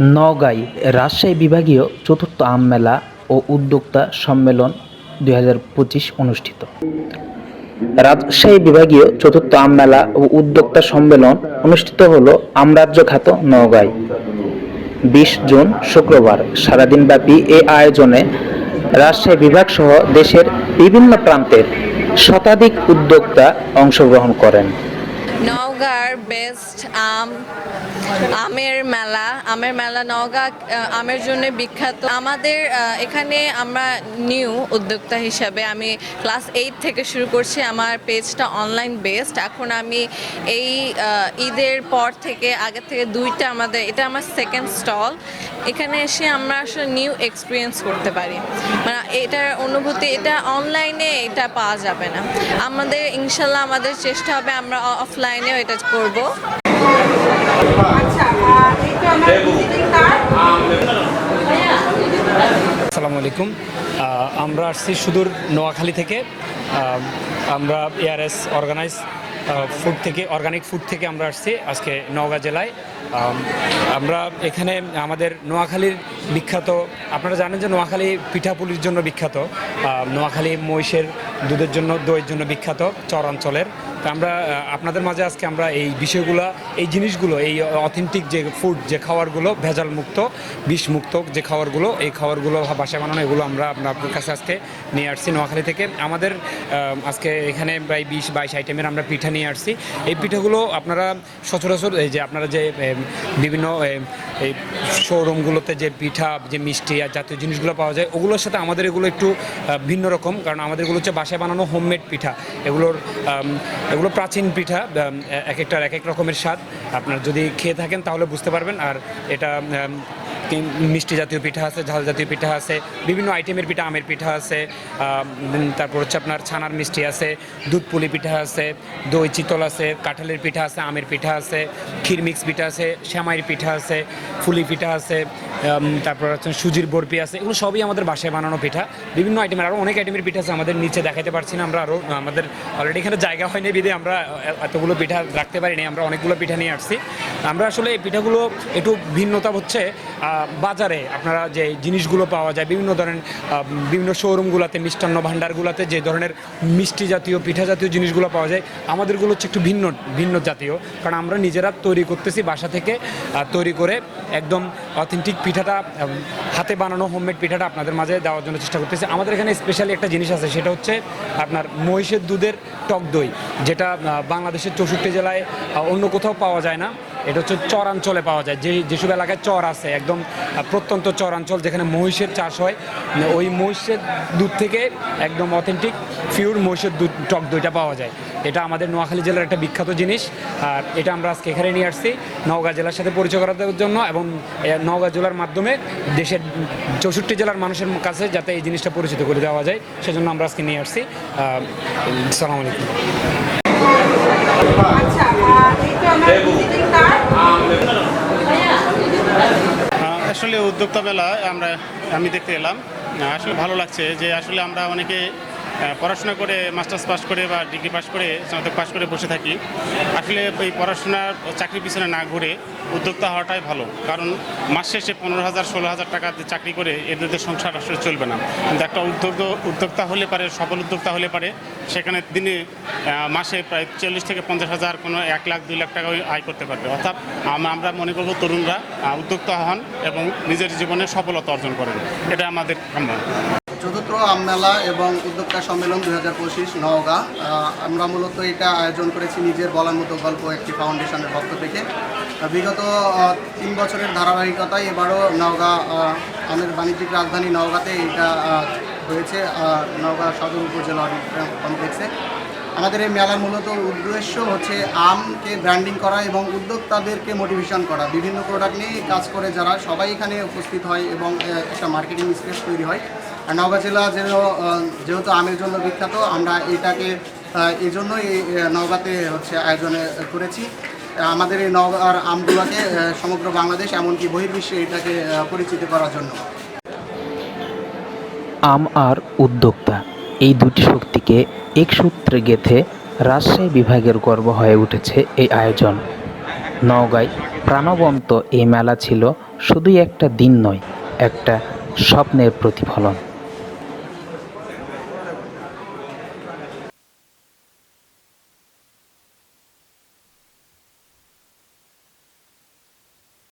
নওগাঁয় রাজশাহী বিভাগীয় চতুর্থ আম মেলা ও উদ্যোক্তা সম্মেলন দুই হাজার পঁচিশ অনুষ্ঠিত। রাজশাহী বিভাগীয় চতুর্থ আম মেলা ও উদ্যোক্তা সম্মেলন অনুষ্ঠিত হল আমরাজ্য খ্যাত নওগাঁয় বিশ জুন শুক্রবার সারাদিনব্যাপী এ আয়োজনে রাজশাহী বিভাগ সহ দেশের বিভিন্ন প্রান্তের শতাধিক উদ্যোক্তা অংশগ্রহণ করেন। নওগাঁর বেস্ট আম আমের মেলা আমের মেলা নওগাঁ আমের জন্য বিখ্যাত। আমাদের এখানে আমরা নিউ উদ্যোক্তা হিসাবে আমি ক্লাস এইট থেকে শুরু করছি, আমার পেজটা অনলাইন বেসড এখন আমি এই ঈদের পর থেকে, আগের থেকে দুইটা আমাদের, এটা আমার সেকেন্ড স্টল এখানে এসে আমরা আসলে নিউ এক্সপিরিয়েন্স করতে পারি। মানে এটার অনুভূতি, এটা অনলাইনে এটা পাওয়া যাবে না। আমাদের, ইনশাল্লাহ আমাদের চেষ্টা হবে, আমরা অফলাইনেও এটা করব। আসসালামু আলাইকুম। আমরা আসছি সুদূর নোয়াখালী থেকে। আমরা এআরএস অর্গানাইজ ফুড থেকে অর্গানিক ফুড থেকে আমরা আসছি আজকে নওগাঁ জেলায়। আমরা এখানে আমাদের নোয়াখালীর বিখ্যাত আপনারা জানেন যে নোয়াখালী পিঠাপুলির জন্য বিখ্যাত। নোয়াখালী মহিষের দুধের জন্য দইয়ের জন্য বিখ্যাত চর অঞ্চলের। তো আমরা আপনাদের মাঝে আজকে আমরা এই বিষয়গুলো, এই জিনিসগুলো, এই অথেন্টিক যে ফুড যে খাবারগুলো ভেজাল মুক্ত বিষ মুক্ত যে খাবারগুলো, এই খাবারগুলো বাসায় বানানো, এগুলো আমরা আপনার কাছে আজকে নিয়ে আসছি নোয়াখালী থেকে। আমাদের আজকে এখানে প্রায় বিশ বাইশ আইটেমের আমরা পিঠা নিয়ে আসছি। এই পিঠাগুলো আপনারা সচরাচর, এই যে আপনারা যে বিভিন্ন এই শোরুমগুলোতে যে পিঠা, যে মিষ্টি আর জাতীয় জিনিসগুলো পাওয়া যায়, ওগুলোর সাথে আমাদের এগুলো একটু ভিন্ন রকম। কারণ আমাদের এগুলো হচ্ছে বাসায় বানানো হোমমেড পিঠা। এগুলোর এগুলো প্রাচীন পিঠা এক একটার এক এক রকমের স্বাদ। আপনার যদি খেয়ে থাকেন তাহলে বুঝতে পারবেন, আর এটা মিষ্টি জাতীয় পিঠা আছে, ঝাল জাতীয় পিঠা আছে, বিভিন্ন আইটেমের পিঠা, আমের পিঠা আছে তারপর হচ্ছে আপনার ছানার মিষ্টি আছে, দুধ পুলি পিঠা আছে, দই চিতল আছে, কাঁঠালের পিঠা আছে, আমের পিঠা আছে, ক্ষীর মিক্স পিঠা আছে, শ্যামাইয়ের পিঠা আছে, ফুলি পিঠা আছে তারপর হচ্ছে সুজির বরফি আছে, এগুলো সবই আমাদের বাসায় বানানো পিঠা। বিভিন্ন আইটেমের আরও অনেক আইটেমের পিঠা আছে আমাদের নিচে দেখাতে পারছি না আমরা আরও আমাদের অলরেডি এখানে জায়গা হয়নি বিধে আমরা এতগুলো পিঠা রাখতে পারিনি, আমরা অনেকগুলো পিঠা নিয়ে আসছি। আমরা আসলে এই পিঠাগুলো একটু ভিন্নতা হচ্ছে বাজারে আপনারা যে জিনিসগুলো পাওয়া যায়, বিভিন্ন ধরনের বিভিন্ন শোরুমগুলোতে মিষ্টান্ন ভাণ্ডারগুলোতে যে ধরনের মিষ্টি জাতীয়, পিঠা জাতীয় জিনিসগুলো পাওয়া যায়, আমাদেরগুলো হচ্ছে একটু ভিন্ন ভিন্ন জাতীয়। কারণ আমরা নিজেরা তৈরি করতেছি বাসা থেকে তৈরি করে একদম অথেন্টিক পিঠাটা হাতে বানানো হোমমেড পিঠাটা আপনাদের মাঝে দেওয়ার জন্য চেষ্টা করতেছি। আমাদের এখানে স্পেশালি একটা জিনিস আছে, সেটা হচ্ছে আপনার মহিষের দুধের টক দই, যেটা বাংলাদেশের চৌষট্টি জেলায় অন্য কোথাও পাওয়া যায় না। এটা হচ্ছে চরাঞ্চলে পাওয়া যায়। যে যেসব এলাকায় চর আছে, একদম প্রত্যন্ত চরাঞ্চল যেখানে মহিষের চাষ হয়, ওই মহিষের দুধ থেকে একদম অথেন্টিক পিওর মহিষের দুধ, টক দইটা পাওয়া যায়। এটা আমাদের নোয়াখালী জেলার একটা বিখ্যাত জিনিস। আর এটা আমরা আজকে এখানে নিয়ে আসছি নওগাঁ জেলার সাথে পরিচয় করানোর জন্য এবং নওগাঁ জেলার মাধ্যমে দেশের চৌষট্টি জেলার মানুষের কাছে যাতে এই জিনিসটা পরিচিত করে দেওয়া যায়, সেজন্য আমরা আজকে নিয়ে আসছি। সালাম আচ্ছা আর এই তো আমার ভিজিটিং কার্ড আহ, আসলে আমরা আমি দেখতে এলাম। আসলে ভালো লাগছে যে আসলে আমরা অনেকে পড়াশোনা করে, মাস্টার্স পাস করে বা ডিগ্রি পাস করে, স্নাতক পাস করে বসে থাকি। আসলে এই পড়াশোনার চাকরির পিছনে না ঘুরে উদ্যোক্তা হওয়াটাই ভালো। কারণ মাস শেষে পনেরো হাজার, ষোলো হাজার টাকা চাকরি করে এদের সংসার আসলে চলবে না। কিন্তু একটা উদ্যোগ উদ্যোক্তা হলে পারে, সফল উদ্যোক্তা হলে পারে, সেখানে দিনে মাসে প্রায় চল্লিশ থেকে পঞ্চাশ হাজার, কোনো এক লাখ, দুই লাখ টাকা আয় করতে পারবে। অর্থাৎ আমরা মনে করব তরুণরা উদ্যোক্তা হন এবং নিজের জীবনে সফলতা অর্জন করেন। এটা আমাদের কাম্য চতুর্থ আম মেলা এবং উদ্যোক্তা সম্মেলন দুই হাজার পঁচিশ নওগাঁ। আমরা মূলত এটা আয়োজন করেছি নিজের বলার মতো গল্প একটি ফাউন্ডেশনের পক্ষ থেকে। বিগত তিন বছরের ধারাবাহিকতায় এবারও নওগাঁ আমের বাণিজ্যিক রাজধানী নওগাঁতে এটা হয়েছে। নওগাঁ সদর উপজেলা অডিটোরিয়াম কমপ্লেক্সে। আমাদের এই মেলার মূলত উদ্দেশ্য হচ্ছে আমকে ব্র্যান্ডিং করা এবং উদ্যোক্তাদেরকে মোটিভেশন করা। বিভিন্ন প্রোডাক্ট নিয়ে কাজ করে যারা সবাই এখানে উপস্থিত হয় এবং একটা মার্কেটিং স্পেস তৈরি হয়। আর নওগাঁ জেলা যেন যেহেতু আমের জন্য বিখ্যাত, আমরা এটাকে এই জন্যই নওগাঁতে হচ্ছে আয়োজনে করেছি। আমাদের এই নওগাঁর আমগুলোকে সমগ্র বাংলাদেশ, এমনকি বহির্বিশ্বে এটাকে পরিচিত করার জন্য। আম আর উদ্যোক্তা, এই দুটি শক্তিকে এক সূত্রে গেথে রাজশাহী বিভাগের গর্ব হয়ে উঠেছে এই আয়োজন। নওগাঁয় প্রাণবন্ত এই মেলা ছিল শুধুই একটা দিন নয়, একটা স্বপ্নের প্রতিফলন।